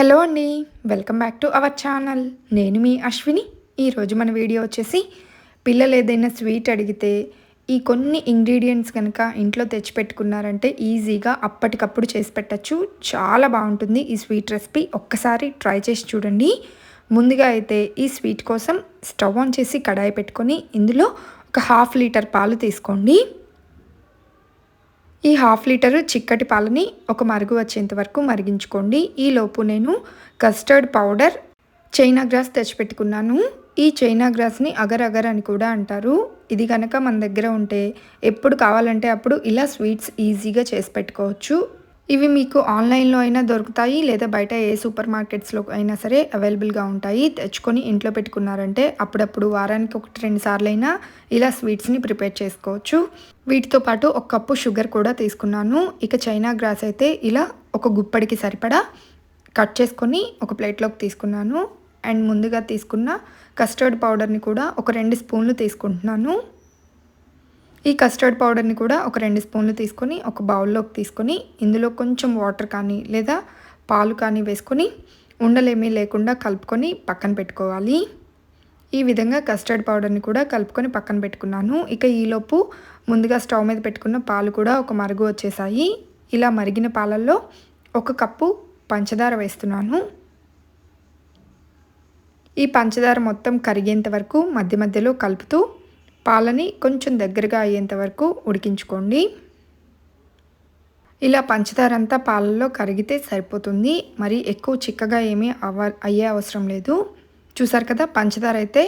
Hello అండి welcome back to our channel. నేను మీ అశ్విని. ఈరోజు మన వీడియో వచ్చేసి పిల్లలు ఏదైనా స్వీట్ అడిగితే ఈ కొన్ని ఇంగ్రీడియంట్స్ కనుక ఇంట్లో తెచ్చిపెట్టుకున్నారంటే ఈజీగా అప్పటికప్పుడు చేసి పెట్టచ్చు. చాలా బాగుంటుంది ఈ స్వీట్ రెసిపీ. ఒక్కసారి ట్రై చేసి చూడండి. ముందుగా అయితే ఈ స్వీట్ కోసం స్టవ్ ఆన్ చేసి కడాయి పెట్టుకొని ఇందులో ఒక హాఫ్ లీటర్ పాలు తీసుకోండి. ఈ హాఫ్ లీటర్ చిక్కటి పాలని ఒక మరుగు వచ్చేంత వరకు మరిగించుకోండి. ఈలోపు నేను కస్టర్డ్ పౌడర్ చైనా గ్రాస్ తెచ్చిపెట్టుకున్నాను. ఈ చైనా గ్రాస్ని అగర్ అగర్ అని కూడా అంటారు. ఇది కనుక మన దగ్గర ఉంటే ఎప్పుడు కావాలంటే అప్పుడు ఇలా స్వీట్స్ ఈజీగా చేసి పెట్టుకోవచ్చు. ఇవి మీకు ఆన్లైన్లో అయినా దొరుకుతాయి లేదా బయట ఏ సూపర్ మార్కెట్స్లో అయినా సరే అవైలబుల్గా ఉంటాయి. తెచ్చుకొని ఇంట్లో పెట్టుకున్నారంటే అప్పుడప్పుడు వారానికి ఒకటి రెండు సార్లైనా ఇలా స్వీట్స్ని ప్రిపేర్ చేసుకోవచ్చు. వీటితో పాటు ఒక కప్పు షుగర్ కూడా తీసుకున్నాను. ఇక చైనా గ్రాస్ అయితే ఇలా ఒక గుప్పడికి సరిపడా కట్ చేసుకొని ఒక ప్లేట్లోకి తీసుకున్నాను. అండ్ ముందుగా తీసుకున్న కస్టర్డ్ పౌడర్ని కూడా ఒక రెండు స్పూన్లు తీసుకుంటున్నాను. ఈ కస్టర్డ్ పౌడర్ని కూడా ఒక రెండు స్పూన్లు తీసుకొని ఒక బౌల్లోకి తీసుకొని ఇందులో కొంచెం వాటర్ కానీ లేదా పాలు కానీ వేసుకొని ఉండలేమీ లేకుండా కలుపుకొని పక్కన పెట్టుకోవాలి. ఈ విధంగా కస్టర్డ్ పౌడర్ని కూడా కలుపుకొని పక్కన పెట్టుకున్నాను. ఇక ఈలోపు ముందుగా స్టవ్ మీద పెట్టుకున్న పాలు కూడా ఒక మరుగు వచ్చేసాయి. ఇలా మరిగిన పాలల్లో ఒక కప్పు పంచదార వేస్తున్నాను. ఈ పంచదార మొత్తం కరిగేంత వరకు మధ్య మధ్యలో కలుపుతూ పాలని కొంచెం దగ్గరగా అయ్యేంత వరకు ఉడికించుకోండి. ఇలా పంచదార అంతా పాలల్లో కరిగితే సరిపోతుంది. మరి ఎక్కువ చిక్కగా ఏమీ అవ అయ్యే అవసరం లేదు. చూసారు కదా పంచదార అయితే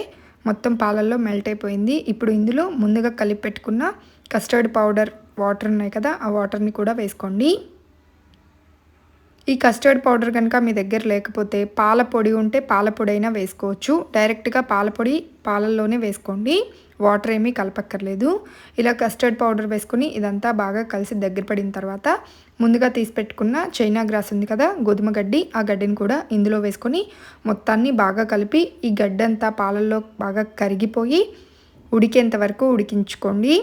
మొత్తం పాలల్లో మెల్ట్ అయిపోయింది. ఇప్పుడు ఇందులో ముందుగా కలిపి పెట్టుకున్న కస్టర్డ్ పౌడర్ వాటర్ ఉన్నాయి కదా ఆ వాటర్ని కూడా వేసుకోండి. ఈ కస్టర్డ్ పౌడర్ కనుక మీ దగ్గర లేకపోతే పాల పొడి ఉంటే పాల పొడి అయినా వేసుకోవచ్చు. డైరెక్ట్గా పాల పొడి పాలల్లోనే వేసుకోండి. వాటర్ ఏమీ కలపక్కర్లేదు. ఇలా కస్టర్డ్ పౌడర్ వేసుకుని ఇదంతా బాగా కలిసి దగ్గర పడిన తర్వాత ముందుగా తీసి పెట్టుకున్న చైనా గ్రాస్ ఉంది కదా గోధుమ గడ్డి ఆ గడ్డిని కూడా ఇందులో వేసుకొని మొత్తాన్ని బాగా కలిపి ఈ గడ్డంతా పాలల్లో బాగా కరిగిపోయి ఉడికేంత వరకు ఉడికించుకోండి.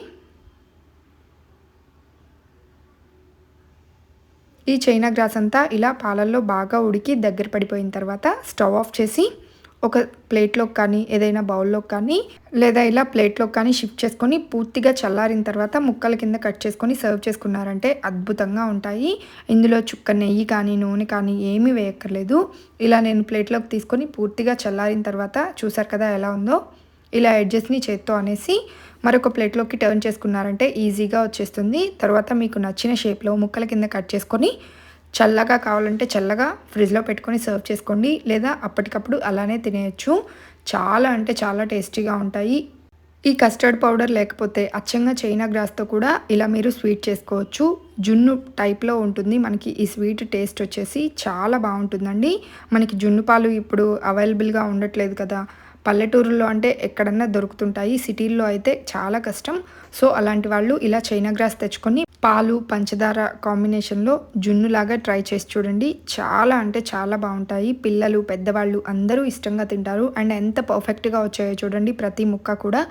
ఈ చైనా గ్రాస్ అంతా ఇలా పాలల్లో బాగా ఉడికి దగ్గర పడిపోయిన తర్వాత స్టవ్ ఆఫ్ చేసి ఒక ప్లేట్లోకి కానీ ఏదైనా బౌల్లోకి కానీ లేదా ఇలా ప్లేట్లోకి కానీ షిఫ్ట్ చేసుకొని పూర్తిగా చల్లారిన తర్వాత ముక్కల కింద కట్ చేసుకొని సర్వ్ చేసుకున్నారంటే అద్భుతంగా ఉంటాయి. ఇందులో చుక్క నెయ్యి కానీ నూనె కానీ ఏమీ వేయక్కర్లేదు. ఇలా నేను ప్లేట్లోకి తీసుకొని పూర్తిగా చల్లారిన తర్వాత చూసారు కదా ఎలా ఉందో? ఇలా ఎడ్జెస్ని చేత్తో అనేసి మరొక ప్లేట్లోకి టర్న్ చేసుకున్నారంటే ఈజీగా వచ్చేస్తుంది. తర్వాత మీకు నచ్చిన షేప్లో ముక్కల కింద కట్ చేసుకొని చల్లగా కావాలంటే చల్లగా ఫ్రిడ్జ్లో పెట్టుకొని సర్వ్ చేసుకోండి. లేదా అప్పటికప్పుడు అలానే తినేయచ్చు. చాలా అంటే చాలా టేస్టీగా ఉంటాయి. ఈ కస్టర్డ్ పౌడర్ లేకపోతే అచ్చంగా చైనా గ్రాస్తో కూడా ఇలా మీరు స్వీట్ చేసుకోవచ్చు. జున్ను టైప్లో ఉంటుంది. మనకి ఈ స్వీట్ టేస్ట్ వచ్చేసి చాలా బాగుంటుందండి. మనకి జున్ను పాలు ఇప్పుడు అవైలబుల్గా ఉండట్లేదు కదా. పల్లెటూరులో అంటే ఎక్కడన్నా దొరుకుతుంటాయి సిటీల్లో అయితే చాలా కష్టం. సో అలాంటి వాళ్ళు ఇలా చైనా గ్రాస్ తెచ్చుకొని పాలు పంచదార కాంబినేషన్లో జున్నులాగా ట్రై చేసి చూడండి. చాలా అంటే చాలా బాగుంటాయి. పిల్లలు పెద్దవాళ్ళు అందరూ ఇష్టంగా తింటారు. అండ్ ఎంత పర్ఫెక్ట్గా వచ్చాయో చూడండి. ప్రతి ముక్క కూడా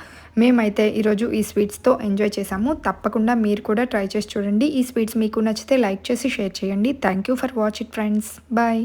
మేమైతే ఈరోజు ఈ స్వీట్స్తో ఎంజాయ్ చేసాము తప్పకుండా మీరు కూడా ట్రై చేసి చూడండి. ఈ స్వీట్స్ మీకు నచ్చితే లైక్ చేసి షేర్ చేయండి. Thank you for watch it friends. Bye.